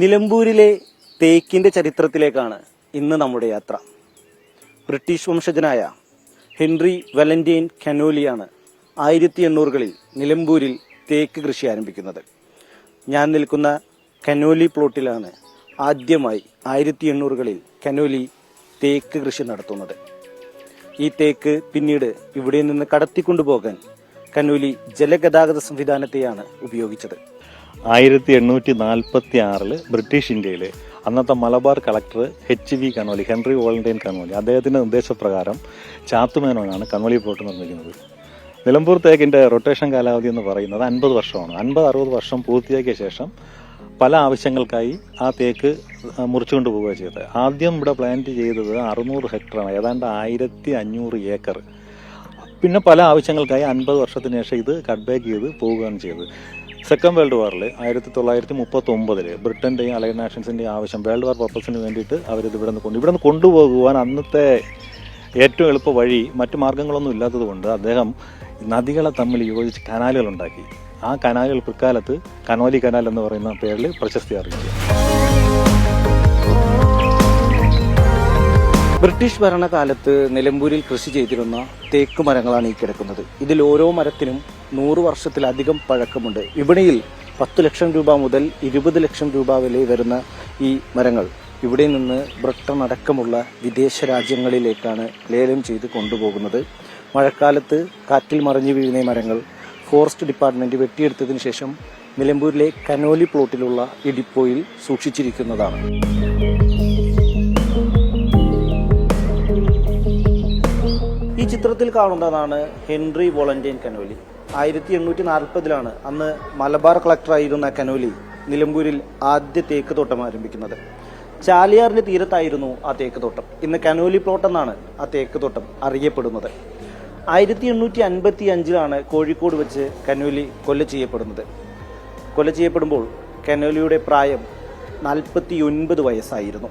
നിലമ്പൂരിലെ തേക്കിന്റെ ചരിത്രത്തിലേക്കാണ് ഇന്ന് നമ്മുടെ യാത്ര. ബ്രിട്ടീഷ് വംശജനായ ഹെൻറി വലന്റൈൻ കനോലിയാണ് ആയിരത്തി എണ്ണൂറുകളിൽ നിലമ്പൂരിൽ തേക്ക് കൃഷി ആരംഭിക്കുന്നത്. ഞാൻ നിൽക്കുന്ന കനോലി പ്ലോട്ടിലാണ് ആദ്യമായി ആയിരത്തി എണ്ണൂറുകളിൽ കനോലി തേക്ക് കൃഷി നടത്തുന്നത്. ഈ തേക്ക് പിന്നീട് ഇവിടെ നിന്ന് കടത്തിക്കൊണ്ടുപോകാൻ കനോലി ജലഗതാഗത സംവിധാനത്തെയാണ് ഉപയോഗിച്ചത്. ആയിരത്തി എണ്ണൂറ്റി നാൽപ്പത്തി ആറിൽ ബ്രിട്ടീഷ് ഇന്ത്യയിൽ അന്നത്തെ Malabar collector H V Conolly Henry Valentine Conolly അദ്ദേഹത്തിന്റെ നിർദ്ദേശപ്രകാരം ചാത്തുമേനോനാണ് കനോലി പോർട്ട് നിർമ്മിക്കുന്നത്. നിലമ്പൂർ തേക്കിന്റെ റൊട്ടേഷൻ കാലാവധി എന്ന് പറയുന്നത് അൻപത് വർഷമാണ്. അൻപത് അറുപത് വർഷം പൂർത്തിയാക്കിയ ശേഷം പല ആവശ്യങ്ങൾക്കായി ആ തേക്ക് മുറിച്ചുകൊണ്ട് പോവുക ചെയ്തത്. ആദ്യം ഇവിടെ പ്ലാന്റ് ചെയ്തത് അറുന്നൂറ് ഹെക്ടറാണ് ഏതാണ്ട് ആയിരത്തി അഞ്ഞൂറ് ഏക്കർ പിന്നെ പല ആവശ്യങ്ങൾക്കായി അൻപത് വർഷത്തിന് ശേഷം ഇത് കട്ട് ബാക്ക് ചെയ്ത് പോവുകയാണ് ചെയ്തത്. സെക്കൻഡ് വേൾഡ് വാറിൽ ആയിരത്തി തൊള്ളായിരത്തി മുപ്പത്തി ഒമ്പതിൽ ബ്രിട്ടന്റെയും അലൈഡ് നാഷൻസിന്റെയും ആവശ്യം വേൾഡ് വാർ പർപ്പസിന് വേണ്ടിയിട്ട് അവരിത് ഇവിടെ നിന്ന് കൊണ്ട് ഇവിടെ നിന്ന് കൊണ്ടുപോകുവാൻ അന്നത്തെ ഏറ്റവും എളുപ്പ വഴി മറ്റു മാർഗങ്ങളൊന്നും ഇല്ലാത്തതുകൊണ്ട് അദ്ദേഹം നദികളെ തമ്മിൽ യോജിച്ച് കനാലുകൾ ഉണ്ടാക്കി. ആ കനാലുകൾ പിൽക്കാലത്ത് കനോലി കനാൽ എന്ന് പറയുന്ന പേരിൽ പ്രശസ്തി അറിയിച്ചു. ബ്രിട്ടീഷ് ഭരണകാലത്ത് നിലമ്പൂരിൽ കൃഷി ചെയ്തിരുന്ന തേക്ക് മരങ്ങളാണ് ഈ കിടക്കുന്നത്. ഇതിൽ ഓരോ മരത്തിനും നൂറ് വർഷത്തിലധികം പഴക്കമുണ്ട്. വിപണിയിൽ പത്ത് ലക്ഷം രൂപ മുതൽ ഇരുപത് ലക്ഷം രൂപ വില വരുന്ന ഈ മരങ്ങൾ ഇവിടെ നിന്ന് ബ്രിട്ടൻ അടക്കമുള്ള വിദേശ രാജ്യങ്ങളിലേക്കാണ് ലേലം ചെയ്ത് കൊണ്ടുപോകുന്നത്. മഴക്കാലത്ത് കാറ്റിൽ മറിഞ്ഞു വീഴുന്ന മരങ്ങൾ ഫോറസ്റ്റ് ഡിപ്പാർട്ട്മെന്റ് വെട്ടിയെടുത്തതിന് ശേഷം നിലമ്പൂരിലെ കനോലി പ്ലോട്ടിലുള്ള ഈ ഡിപ്പോയിൽ സൂക്ഷിച്ചിരിക്കുന്നതാണ്. ചിത്രത്തിൽ കാണുന്നതാണ് ഹെൻറി വോളന്റൈൻ കനോലി. ആയിരത്തി എണ്ണൂറ്റി നാൽപ്പതിലാണ് അന്ന് മലബാർ കളക്ടറായിരുന്ന കനോലി നിലമ്പൂരിൽ ആദ്യ തേക്ക് തോട്ടം ആരംഭിക്കുന്നത്. ചാലിയാറിന്റെ തീരത്തായിരുന്നു ആ തേക്ക് തോട്ടം. ഇന്ന് കനോലി പ്ലോട്ട് എന്നാണ് ആ തേക്ക് തോട്ടം അറിയപ്പെടുന്നത്. ആയിരത്തി എണ്ണൂറ്റി അൻപത്തി അഞ്ചിലാണ് കോഴിക്കോട് വെച്ച് കനോലി കൊല ചെയ്യപ്പെടുന്നത്. കൊല ചെയ്യപ്പെടുമ്പോൾ കനോലിയുടെ പ്രായം നാൽപ്പത്തി ഒൻപത് വയസ്സായിരുന്നു.